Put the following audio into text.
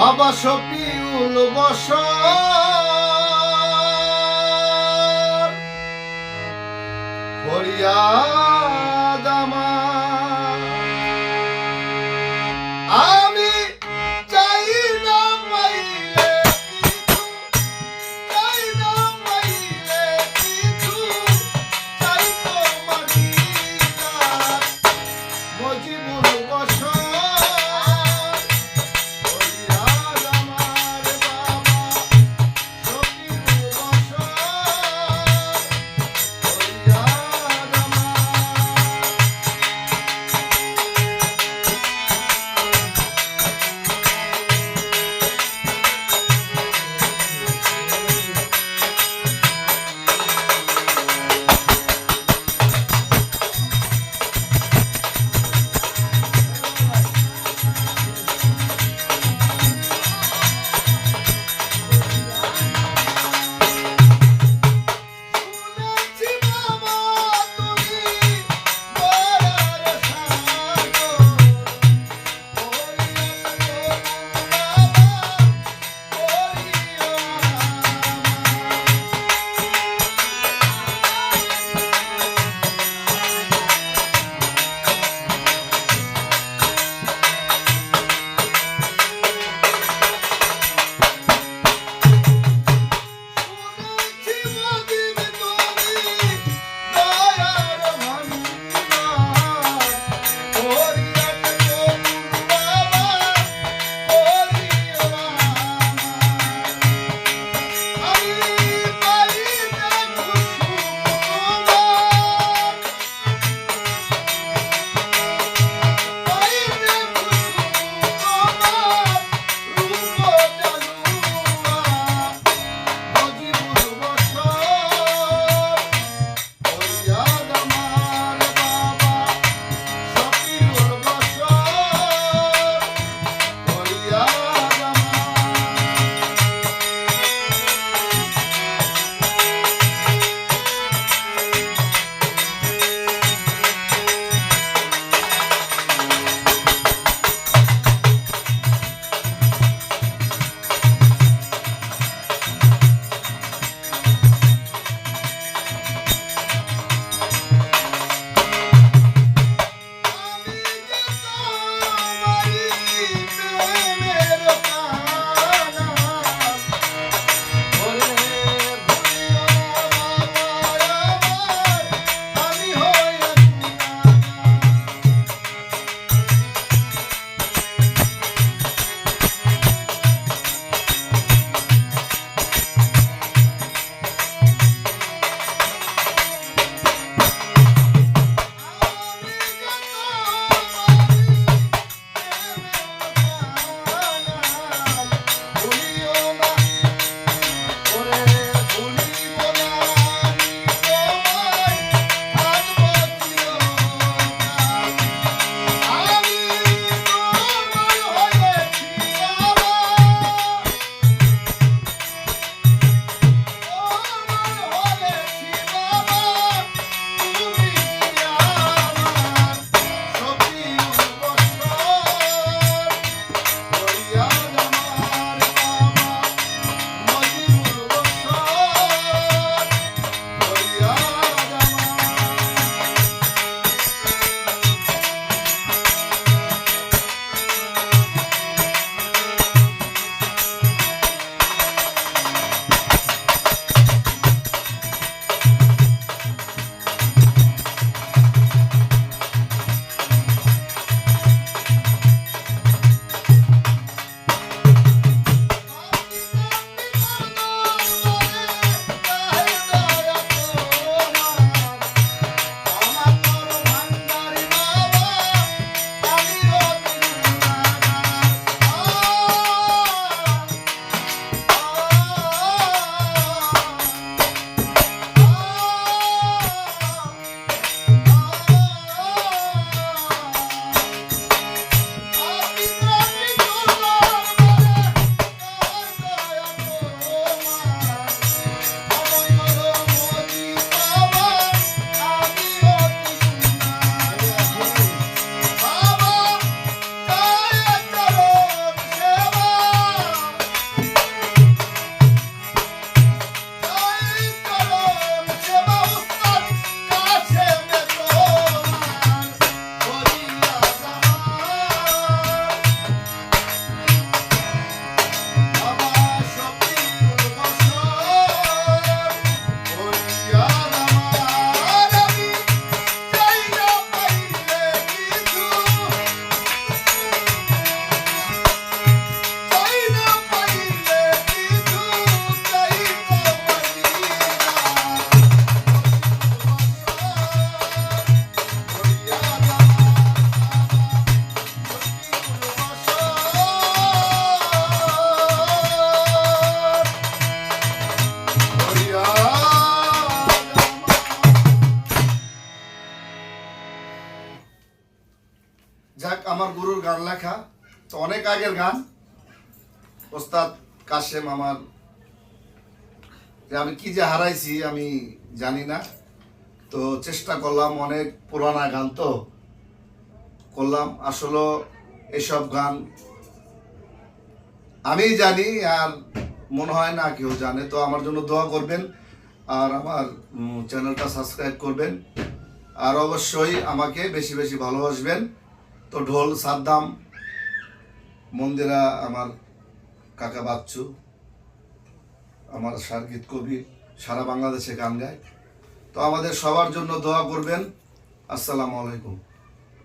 বাবা সপিউল বস ফরিয়াদ গান লেখা। তো অনেক আগের গান। ওস্তাদ কাশেম আমার। যে আমি কি যে হারাইছি আমি জানি না। তো চেষ্টা করলাম অনেক পুরানা গান তো করলাম। আসলে এসব গান আমি জানি আর মনে হয় না কেউ জানে। তো আমার জন্য দোয়া করবেন আর আমার চ্যানেলটা সাবস্ক্রাইব করবেন। আর অবশ্যই আমাকে বেশি বেশি ভালোবাসবেন। তো ঢোল, সাদ্দাম, মন্দিরা, আমার কাকা বাচ্চু, আমার সার্গিত কবি, সারা বাংলাদেশে গান গায়। তো আমাদের সবার জন্য দোয়া করবেন। আসসালামু আলাইকুম।